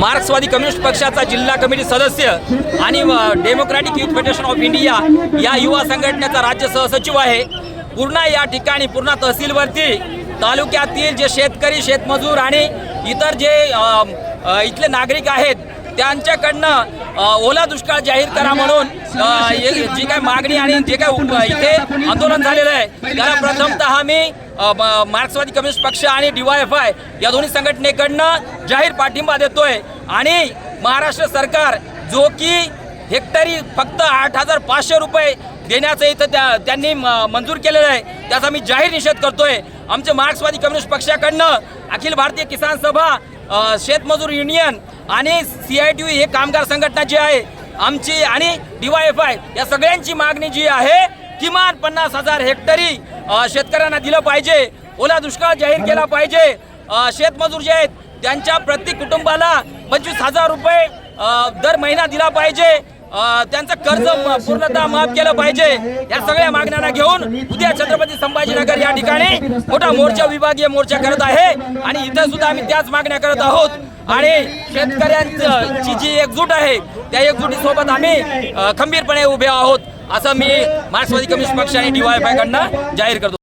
मार्क्सवादी कम्युनिस्ट पक्षाचा जिल्हा कमिटी सदस्य आणि democratic youth federation of India या युवा संघटनेचा राज्य सहसचिव आहे. पूर्णा या ठिकाणी पूर्णा तहसीलवरती तालुक्यातील जे शेतकरी शेतमजूर आणि इतर जे इथले नागरिक आहेत त्यांच्याकडनं ओला दुष्काळ जाहीर करा म्हणून जी काय मागणी आणि जे काय इथे आंदोलन झालेलं आहे त्याला प्रथमतः मी मार्क्सवादी कम्युनिस्ट पक्ष आणि डीवायएफआय या दोन्ही संघटनेकडनं जाहीर पाठिंबा देतोय. आणि महाराष्ट्र सरकार जो की हेक्टरी फक्त आठ हजार पाचशे रुपये देण्याचं इथं त्या त्यांनी म- मंजूर केलेलं आहे त्याचा मी जाहीर निषेध करतोय. आमचे मार्क्सवादी कम्युनिस्ट पक्षाकडनं अखिल भारतीय किसान सभा शेतमजूर युनियन आणि सी आय टी हे कामगार संघटना जी आहे आमची आणि डीवायएफआय या सगळ्यांची मागणी जी आहे किमान पन्नास हजार हेक्टरी शेतकऱ्यांना दिलं पाहिजे. ओला दुष्काळ जाहीर केला पाहिजे. शेतमजूर जे आहेत त्यांच्या प्रत्येक कुटुंबाला पंचवीस हजार रुपये दर महिना दिला पाहिजे. त्यांचं कर्ज पूर्णतः माफ केलं पाहिजे. या सगळ्या मागण्यांना घेऊन उद्या छत्रपती संभाजीनगर या ठिकाणी मोठा मोर्चा विभागीय मोर्चा करत आहे. आणि इथं सुद्धा आम्ही त्याच मागण्या करत आहोत. आणि शेतकऱ्यांची जी एकजूट आहे त्या एकजुटीसोबत आम्ही खंबीरपणे उभे आहोत. असं मी मार्क्सवादी कम्युनिस्ट पक्षाने आणि जाहीर करतो.